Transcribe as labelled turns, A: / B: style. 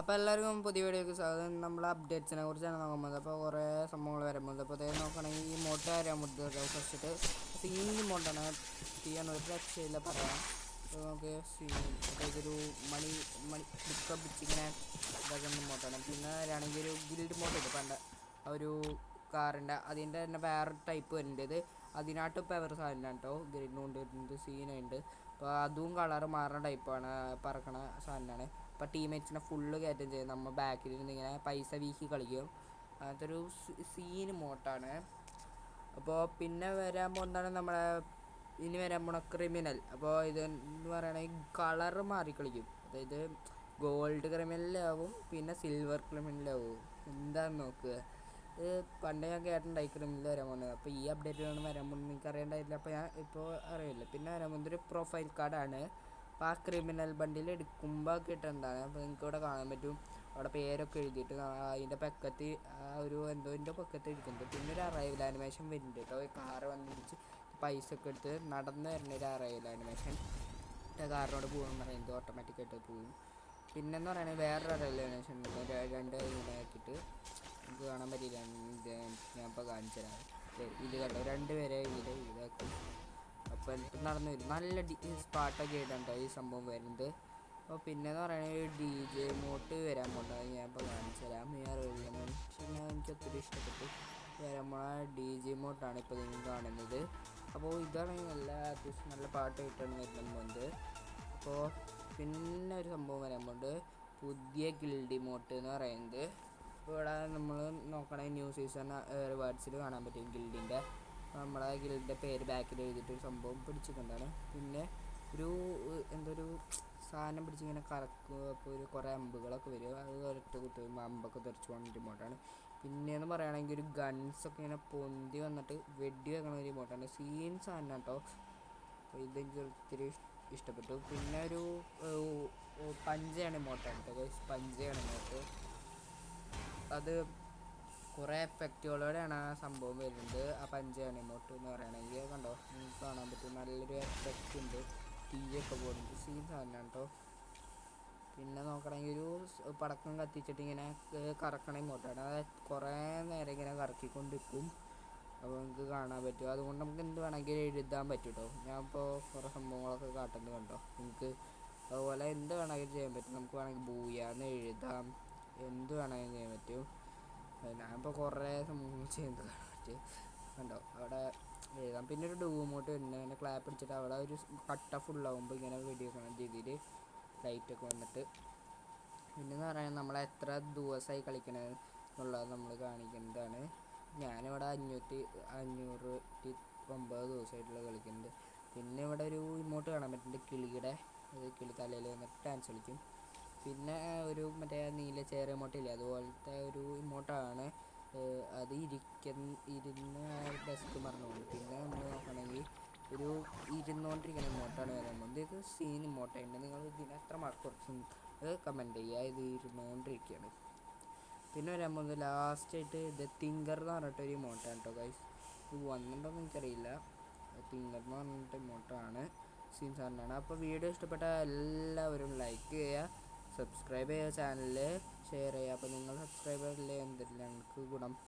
A: അപ്പോൾ എല്ലാവർക്കും പുതിയ വീഡിയോക്ക് സ്വാഗതം. നമ്മൾ അപ്ഡേറ്റ്സിനെ കുറിച്ചാണ് നോക്കുന്നത് അപ്പോൾ കുറേ സംഭവങ്ങൾ വരുമ്പോൾ അപ്പോൾ അതേ നോക്കുകയാണെങ്കിൽ ഈ മോട്ട് വരാൻ മുട്ടിട്ട് ഫസ്റ്റിട്ട് സീൻ മോട്ടാണ് ചെയ്യാൻ ഒരു രക്ഷയില്ല പറയാം അപ്പോൾ നമുക്ക് സീൻ ഇതൊരു മണി മണി ബുക്ക് ബിച്ചിങ്ങനെ ഇതാക്കുന്ന മോട്ടാണ് പിന്നെ വരികയാണെങ്കിൽ ഒരു ഗിൽഡ് മോട്ട് ഉണ്ട് പണ്ട്? ഒരു കാറിന്റെ അതിന്റെ തന്നെ വേറെ ടൈപ്പ് വരുന്നുണ്ട് അതിനായിട്ട് പവർ സാധനം കേട്ടോ. ഗ്രിഡ് കൊണ്ട് വരുന്നത് സീനുണ്ട് അപ്പോൾ അതും കളർ മാറുന്ന ടൈപ്പാണ് പറക്കണ സാധനമാണ്. അപ്പോൾ ടീമേറ്റ്സിനെ ഫുള്ള് കയറ്റം ചെയ്യും. നമ്മൾ ബാക്കിൽ നിന്ന് ഇങ്ങനെ പൈസ വീക്കി കളിക്കും. അങ്ങനത്തെ ഒരു സീന് മോട്ടാണ്. അപ്പോൾ പിന്നെ വരാൻ പോകുന്നതാണ് നമ്മളെ ഇനി വരാൻ പോണ ക്രിമിനൽ അപ്പോൾ ഇത് എന്ന് പറയുകയാണെങ്കിൽ കളറ് മാറി കളിക്കും. അതായത് ഗോൾഡ് ക്രിമിനലാവും പിന്നെ സിൽവർ ക്രിമിനലാവും എന്താന്ന് നോക്കുക ഇത് പണ്ട് ഞാൻ കേട്ടിട്ടുണ്ടായി ക്രിമിനൽ വരാൻ പോകുന്നത്. അപ്പോൾ ഈ അപ്ഡേറ്റുകളാണ് വരാൻ പോകുന്നത്. നിങ്ങൾക്ക് അറിയണ്ടായില്ല. അപ്പോൾ ഞാൻ ഇപ്പോൾ അറിയില്ല. പിന്നെ വരാൻ പോകുന്നത് ഒരു പ്രൊഫൈൽ കാർഡാണ് അപ്പോൾ ആ ക്രിമിനൽ ബണ്ടിൽ എടുക്കുമ്പോൾ കിട്ടുന്നതാണ് അപ്പോൾ നിങ്ങൾക്ക് ഇവിടെ കാണാൻ പറ്റും. അവിടെ പേരൊക്കെ എഴുതിയിട്ട് അതിന്റെ പക്കത്ത് ആ ഒരു എന്തോ എന്റെ പക്കത്ത് ഇരിക്കുന്നുണ്ട് പിന്നെ ഒരു അറൈവൽ ആനിമേഷൻ വരുന്നുണ്ട് കേട്ടോ. കാറ് വന്നിടിച്ച് പൈസ ഒക്കെ എടുത്ത് നടന്ന് വരുന്ന ഒരു അറൈവൽ ആനിമേഷൻ കാറിനോട് പോകണം പറയുന്നത് ഓട്ടോമാറ്റിക്കായിട്ട് പോകും പിന്നെന്ന് പറയുന്നത് വേറൊരു അറൈവൽ ആനിമേഷൻ ഉണ്ട്. രണ്ട് ആക്കിയിട്ട് നമുക്ക് കാണാൻ പറ്റില്ല ഞാൻ ഇപ്പോൾ കാണിച്ചു തരാം ഇത് കണ്ടോ? രണ്ട് പേരെ ഇത് ഇതാക്കും. അപ്പോൾ നടന്നു വരും നല്ല ഡി സ്പാട്ടൊക്കെ ഈ സംഭവം വരുന്നത്. അപ്പോൾ പിന്നെന്ന് പറയുന്നത് ഡി ജെ മോട്ട് വരാൻ പോകണ്ട ഞാൻ ഇപ്പോൾ കാണിച്ചു തരാം ഞാൻ എനിക്ക് ഒത്തിരി ഇഷ്ടപ്പെട്ടു. വരാൻ പോണ ഡി ജെ മോട്ടാണ് ഇപ്പോൾ നിങ്ങൾ കാണുന്നത്. അപ്പോൾ ഇതാണ് നല്ല അത്യാവശ്യം നല്ല പാട്ടായിട്ടാണ് വരുന്നത് പോകുന്നത് അപ്പോൾ പിന്നെ ഒരു സംഭവം വരാൻ പോകുന്നുണ്ട് പുതിയ ഗിൽഡി മോട്ട് എന്ന് പറയുന്നത്. ഇവിടെ നമ്മൾ നോക്കണ ന്യൂ സീസൺ റിവാർഡ്സിൽ കാണാൻ പറ്റും. ഗിൽഡിന്റെ നമ്മളെ ഗിൽഡിന്റെ പേര് ബാക്കിൽ എഴുതിയിട്ട് ഒരു സംഭവം പിടിച്ചിട്ടുണ്ടാണ്. പിന്നെ ഒരു എന്തൊരു സാധനം പിടിച്ചിങ്ങനെ കറക്കുക അപ്പോൾ ഒരു കുറേ അമ്പുകളൊക്കെ വരും. അത് ഒരൊറ്റ കുത്തി അമ്പൊക്കെ തെറിച്ച് പോകുന്ന റിമോട്ടാണ് പിന്നെയെന്ന് പറയുകയാണെങ്കിൽ ഒരു ഗൺസൊക്കെ ഇങ്ങനെ പൊന്തി വന്നിട്ട് വെടി വെക്കണ റിമോട്ടാണ് സീൻ സാധനം കേട്ടോ. അപ്പോൾ ഇതെനിക്ക് ഒത്തിരി ഇഷ്ടപ്പെട്ടു. പിന്നെ ഒരു പഞ്ചയാണ് റിമോട്ടാണ് കേട്ടോ. പഞ്ചയാണ് മോട്ട് അത് കുറേ എഫക്റ്റുകളോടെയാണ് ആ സംഭവം വരുന്നത്. ആ പഞ്ചാണി മോട്ട് എന്ന് പറയുകയാണെങ്കിൽ കണ്ടോ? കാണാൻ പറ്റും. നല്ലൊരു എഫക്റ്റ് ഉണ്ട്. തീയൊക്കെ പോകുന്നുണ്ട് സീൻ സാധനമാണ് കേട്ടോ പിന്നെ നോക്കണമെങ്കിൽ ഒരു പടക്കം കത്തിച്ചിട്ട് ഇങ്ങനെ കറക്കണ ഇമോട്ടാണ് അത് കുറേ നേരം ഇങ്ങനെ കറക്കിക്കൊണ്ടിരിക്കും. അപ്പോൾ നമുക്ക് കാണാൻ പറ്റും. അതുകൊണ്ട് നമുക്ക് എന്ത് വേണമെങ്കിലും എഴുതാൻ പറ്റും കേട്ടോ ഇപ്പോ കുറേ സംഭവങ്ങളൊക്കെ കാട്ടുന്നത് കണ്ടോ? നിങ്ങൾക്ക് അതുപോലെ എന്ത് വേണമെങ്കിലും ചെയ്യാൻ പറ്റും. നമുക്ക് വേണമെങ്കിൽ ബൂയാന്ന് എഴുതാം. എന്ത് വേണമെങ്കിലും ചെയ്യാൻ പറ്റും. ഞാനിപ്പോൾ കുറേ ചെയ്യുന്നത് കാണാൻ കണ്ടോ? അവിടെ എഴുതാം. പിന്നെ ഒരു ഡൂമോട്ട് വരുന്നുണ്ട്. അങ്ങനെ ക്ലാപ്പ് അടിച്ചിട്ട് അവിടെ ഒരു കട്ട ഫുള്ളാകുമ്പോൾ ഇങ്ങനെ വെടി വെക്കണം രീതിയിൽ ലൈറ്റൊക്കെ വന്നിട്ട്. പിന്നെ എന്ന് പറയുന്നത് നമ്മൾ എത്ര ദിവസമായി കളിക്കണത് എന്നുള്ളത് നമ്മൾ കാണിക്കുന്നതാണ്. ഞാനിവിടെ അഞ്ഞൂറ്റി അഞ്ഞൂറ്റി ഒമ്പത് ദിവസമായിട്ടുള്ള കളിക്കുന്നുണ്ട്. പിന്നെ ഇവിടെ ഒരു ഇമോട്ട് കാണാൻ പറ്റുന്നുണ്ട്. കിളിയുടെ. കിളി തലയിൽ വന്നിട്ട് ഡാൻസ് കളിക്കും. പിന്നെ ഒരു മറ്റേ നീല ചേര ഇമോട്ടില്ലേ അതുപോലത്തെ ഒരു ഇമോട്ടാണ് അത് ഇരിക്കുന്ന ഇരുന്ന് ഡെസ്ക് മറന്നുകൊണ്ട് പിന്നെ നമ്മൾ നോക്കണമെങ്കിൽ ഒരു ഇരുന്നുകൊണ്ടിരിക്കുന്ന ഇമോട്ടാണ് വരാൻ പോകുന്നത്. ഇത് സീൻ ഇമോട്ടുണ്ട് നിങ്ങൾ ഇതിന് എത്ര മാർക്ക് കുറച്ചും കമന്റ് ചെയ്യുക ഇത് ഇരുന്നുകൊണ്ടിരിക്കുകയാണ് പിന്നെ വരാൻ പോകുന്നത് ലാസ്റ്റായിട്ട് ഇത് തിങ്കർ എന്ന് പറഞ്ഞിട്ട് ഒരു ഇമോട്ടാണ് കേട്ടോ ഗൈസ് ഇത് വന്നിട്ടുണ്ടോയെന്ന് എനിക്കറിയില്ല. തിങ്കർ എന്ന് പറഞ്ഞിട്ട് ഇമോട്ടാണ് സീൻ സാറിനാണ് അപ്പോൾ വീഡിയോ ഇഷ്ടപ്പെട്ട എല്ലാവരും ലൈക്ക് ചെയ്യുക. സബ്സ്ക്രൈബ് ചെയ്യുക ചാനൽ ഷെയർ ചെയ്യുക. അപ്പോൾ നിങ്ങൾ സബ്സ്ക്രൈബ് ചെയ്തില്ലേ എന്തെല്ലാം ഞങ്ങൾക്ക് ഗുണം?